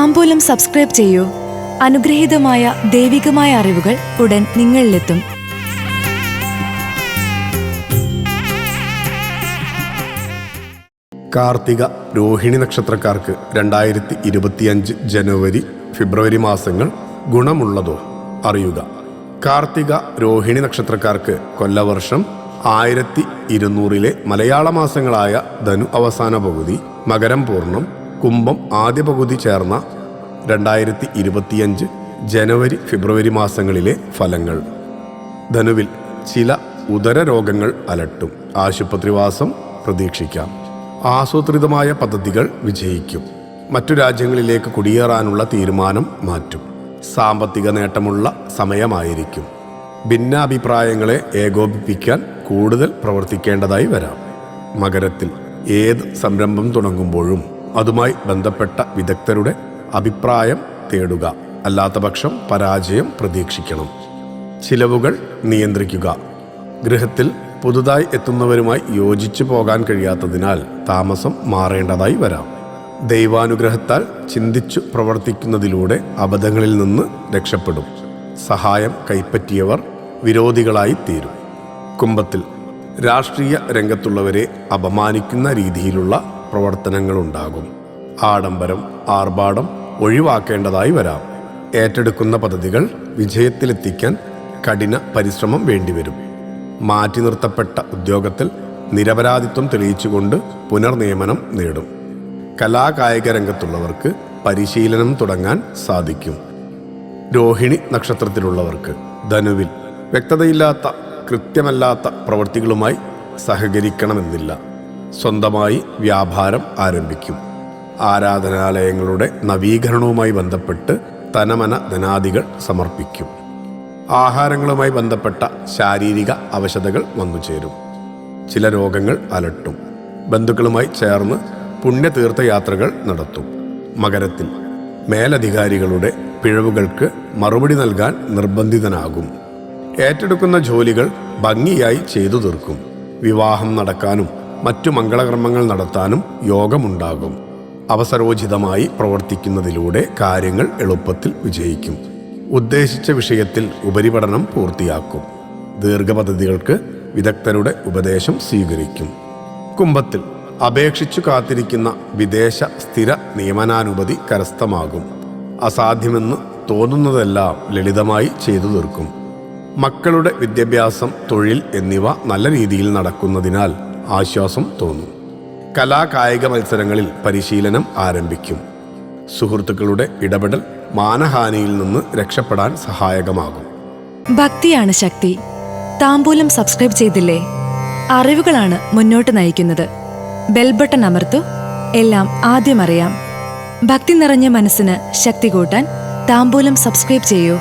താമ്പൂലം subscribe ചെയ്യൂ. അനുഗ്രഹീതമായ ദൈവികമായ അറിവുകൾ ഉടൻ നിങ്ങളിലെത്തും. കാർത്തിക രോഹിണി നക്ഷത്രക്കാർക്ക് രണ്ടായിരത്തി ഇരുപത്തിയഞ്ച് ജനുവരി ഫെബ്രുവരി മാസങ്ങൾ ഗുണമുള്ളതോ? അറിയുക. കാർത്തിക രോഹിണി നക്ഷത്രക്കാർക്ക് കൊല്ലവർഷം ആയിരത്തി ഇരുന്നൂറിലെ മലയാള മാസങ്ങളായ ധനു അവസാന പകുതി മകരം പൂർണം കുംഭം ആദ്യ പകുതി ചേർന്ന രണ്ടായിരത്തി ഇരുപത്തിയഞ്ച് ജനുവരി ഫെബ്രുവരി മാസങ്ങളിലെ ഫലങ്ങൾ. ധനുവിൽ ചില ഉദര രോഗങ്ങൾ അലട്ടും. ആശുപത്രിവാസം പ്രതീക്ഷിക്കാം. ആസൂത്രിതമായ പദ്ധതികൾ വിജയിക്കും. മറ്റു രാജ്യങ്ങളിലേക്ക് കുടിയേറാനുള്ള തീരുമാനം മാറ്റും. സാമ്പത്തിക നേട്ടമുള്ള സമയമായിരിക്കും. ഭിന്നാഭിപ്രായങ്ങളെ ഏകോപിപ്പിക്കാൻ കൂടുതൽ പ്രവർത്തിക്കേണ്ടതായി വരാം. മകരത്തിൽ ഏത് സംരംഭം തുടങ്ങുമ്പോഴും അതുമായി ബന്ധപ്പെട്ട വിദഗ്ധരുടെ അഭിപ്രായം തേടുക. അല്ലാത്തപക്ഷം പരാജയം പ്രതീക്ഷിക്കണം. ചിലവുകൾ നിയന്ത്രിക്കുക. ഗൃഹത്തിൽ പുതുതായി എത്തുന്നവരുമായി യോജിച്ചു പോകാൻ കഴിയാത്തതിനാൽ താമസം മാറേണ്ടതായി വരാം. ദൈവാനുഗ്രഹത്താൽ ചിന്തിച്ചു പ്രവർത്തിക്കുന്നതിലൂടെ അബദ്ധങ്ങളിൽ നിന്ന് രക്ഷപ്പെടും. സഹായം കൈപ്പറ്റിയവർ വിരോധികളായി തീരും. കുംഭത്തിൽ രാഷ്ട്രീയ രംഗത്തുള്ളവരെ അപമാനിക്കുന്ന രീതിയിലുള്ള പ്രവർത്തനങ്ങളുണ്ടാകും. ആഡംബരം ആർഭാടം ഒഴിവാക്കേണ്ടതായി വരാം. ഏറ്റെടുക്കുന്ന പദ്ധതികൾ വിജയത്തിലെത്തിക്കാൻ കഠിന പരിശ്രമം വേണ്ടിവരും. മാറ്റി നിർത്തപ്പെട്ട ഉദ്യോഗത്തിൽ നിരപരാധിത്വം തെളിയിച്ചുകൊണ്ട് പുനർനിയമനം നേടും. കലാകായിക രംഗത്തുള്ളവർക്ക് പരിശീലനം തുടങ്ങാൻ സാധിക്കും. രോഹിണി നക്ഷത്രത്തിലുള്ളവർക്ക് ധനുവിൽ വ്യക്തതയില്ലാത്ത കൃത്യമല്ലാത്ത പ്രവൃത്തികളുമായി സഹകരിക്കണമെന്നില്ല. സ്വന്തമായി വ്യാപാരം ആരംഭിക്കും. ആരാധനാലയങ്ങളുടെ നവീകരണവുമായി ബന്ധപ്പെട്ട് തനമന ധനാദികൾ സമർപ്പിക്കും. ആഹാരങ്ങളുമായി ബന്ധപ്പെട്ട ശാരീരിക അവശതകൾ വന്നു ചേരും ചില രോഗങ്ങൾ അലട്ടും. ബന്ധുക്കളുമായി ചേർന്ന് പുണ്യതീർത്ഥയാത്രകൾ നടത്തും. മകരത്തിൽ മേലധികാരികളുടെ പിഴവുകൾക്ക് മറുപടി നൽകാൻ നിർബന്ധിതനാകും. ഏറ്റെടുക്കുന്ന ജോലികൾ ഭംഗിയായി ചെയ്തു തീർക്കും. വിവാഹം നടക്കാനും മറ്റു മംഗളകർമ്മങ്ങൾ നടത്താനും യോഗമുണ്ടാകും. അവസരോചിതമായി പ്രവർത്തിക്കുന്നതിലൂടെ കാര്യങ്ങൾ എളുപ്പത്തിൽ വിജയിക്കും. ഉദ്ദേശിച്ച വിഷയത്തിൽ ഉപരിപഠനം പൂർത്തിയാക്കും. ദീർഘപദ്ധതികൾക്ക് വിദഗ്ധരുടെ ഉപദേശം സ്വീകരിക്കും. കുംഭത്തിൽ അപേക്ഷിച്ചു കാത്തിരിക്കുന്ന വിദേശ സ്ഥിര നിയമനാനുമതി കരസ്ഥമാകും. അസാധ്യമെന്ന് തോന്നുന്നതെല്ലാം ലളിതമായി ചെയ്തു തീർക്കും. മക്കളുടെ വിദ്യാഭ്യാസം തൊഴിൽ എന്നിവ നല്ല രീതിയിൽ നടക്കുന്നതിനാൽ ആശ്വാസം തോന്നും. കലാകായിക മത്സരങ്ങളിൽ പരിശീലനം ആരംഭിക്കും. സുഹൃത്തുക്കളുടെ ഇടപെടൽ മാനഹാനിയിൽ നിന്ന് രക്ഷപ്പെടാൻ സഹായകമാകും. ഭക്തിയാണ് ശക്തി. താമ്പൂലം സബ്സ്ക്രൈബ് ചെയ്തില്ലേ? അറിവുകളാണ് മുന്നോട്ട് നയിക്കുന്നത്. ബെൽബട്ടൺ അമർത്തു എല്ലാം ആദ്യം അറിയാം. ഭക്തി നിറഞ്ഞ മനസ്സിന് ശക്തി കൂട്ടാൻ താമ്പൂലം സബ്സ്ക്രൈബ് ചെയ്യൂ.